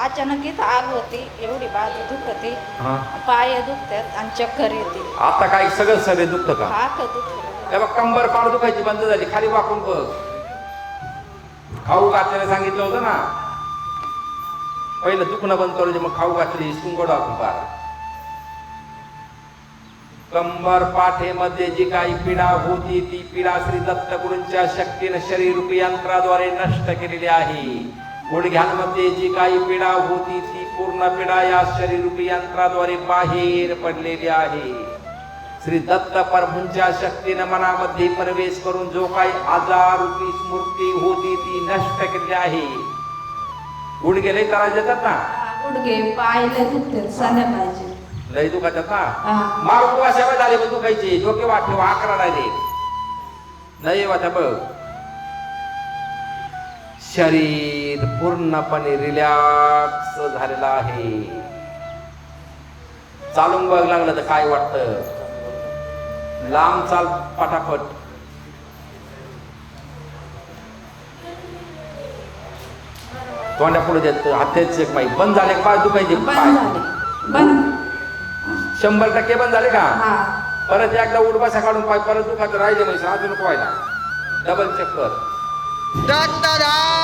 अचानक इथं आग होती एवढी बाजू दुखते हा. पाय दुखतात आणि चक्कर येते. आता काय सगळं सगळे दुखतं का? हात दुखत कंबर पाड दुखायची बंद झाली खाली वाकून बघ खाऊ घातल्याने सांगितलं होतं ना. पहिलं दुखणं बंद करू दे, मग खाऊ घातली हिसकून आपण पार. कंबर पाठेमध्ये जी काही पीडा होती ती पीडा श्री दत्तगुरूंच्या शक्तीनं शरीर रूपी यंत्राद्वारे नष्ट केलेली आहे. गुडघ्यांमध्ये जी काही पीडा होती ती पूर्ण पीडा या शरीर रूपी यंत्राद्वारे बाहेर पडलेली आहे. श्री दत्त प्रभूंच्या शक्तीनं मनामध्ये प्रवेश करून जो काही आजार रूपी स्मृती होती ती नष्ट केलेली आहे. गुडघे लय त्रास देतात ना? गुडघे पाय लय दुखतात संध्याकाळचे लय दुखातात ना. मारू तू अशा वेळ झाले दुखायचे डोके वाटले अकरा डायरेक्ट नाही वाटा बघ. शरीर पूर्णपणे रिलॅक्स झालेलं आहे. चालून बघ लागलं तर काय वाटतं? लांब चाल पटापट. तोंड्या पुढे देत हातेच एक बाई. बंद झाले का पाय दुखायचे. पाय. शंभर टक्के बंद झाले का? परत एकदा उडबासा काढून पाय परत दुखात राहिले म्हणजे अजून व्हायला डबल चक्कर दत्तधाम सरकार की